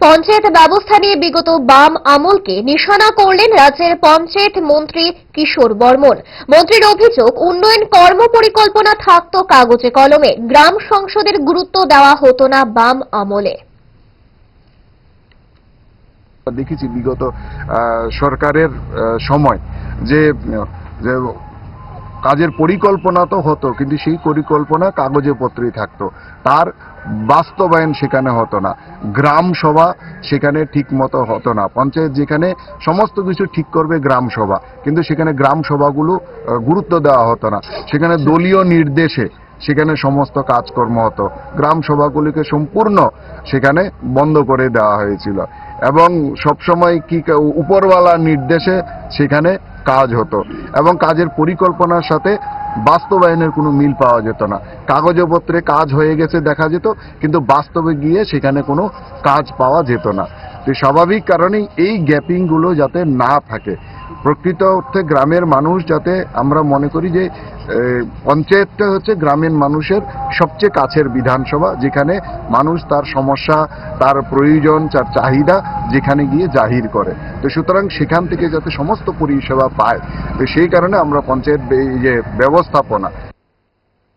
পঞ্চায়েত ব্যবস্থা নিয়ে বিগত বাম আমলকে নিশানা করলেন রাজ্যের পঞ্চায়েত মন্ত্রী কিশোর বর্মন। মন্ত্রীর অভিযোগ, উন্নয়ন কর্ম পরিকল্পনা থাকতো কাগজে কলমে। গ্রাম সংসদের গুরুত্ব দেওয়া হতো না বাম আমলে। দেখেছি বিগত সরকারের সময় যে কাজের পরিকল্পনা তো হতো, কিন্তু সেই পরিকল্পনা কাগজে পত্রেই থাকতো। তার বাস্তবায়ন সেখানে হতো না। গ্রাম সভা সেখানে ঠিক মতো হতো না। পঞ্চায়েত যেখানে সমস্ত কিছু ঠিক করবে গ্রাম সভা, কিন্তু সেখানে গ্রাম সভাগুলো গুরুত্ব দেওয়া হতো না। সেখানে দলীয় নির্দেশে সেখানে সমস্ত কাজকর্ম হতো। গ্রাম সভাগুলিকে সম্পূর্ণ সেখানে বন্ধ করে দেওয়া হয়েছিল। এবং সবসময় কি উপরওয়ালার নির্দেশে সেখানে কাজ হতো এবং কাজের পরিকল্পনার সাথে বাস্তবায়নের কোনো মিল পাওয়া যেত না। কাগজপত্রে কাজ হয়ে গেছে দেখা যেত, কিন্তু বাস্তবে গিয়ে সেখানে কোনো কাজ পাওয়া যেত না। তো স্বাভাবিক কারণেই এই গ্যাপিংগুলো যাতে না থাকে। প্রকৃত অর্থে গ্রামের মানুষ যাতে আমরা মনে করি যে পঞ্চায়েতটা হচ্ছে গ্রামের মানুষের সবচেয়ে কাছের বিধানসভা, যেখানে মানুষ তার সমস্যা, তার প্রয়োজন, তার চাহিদা যেখানে গিয়ে জাহির করে। তো সুতরাং সেখান থেকে যাতে সমস্ত পরিষেবা পায়, তো সেই কারণে আমরা পঞ্চায়েত যে ব্যবস্থাপনা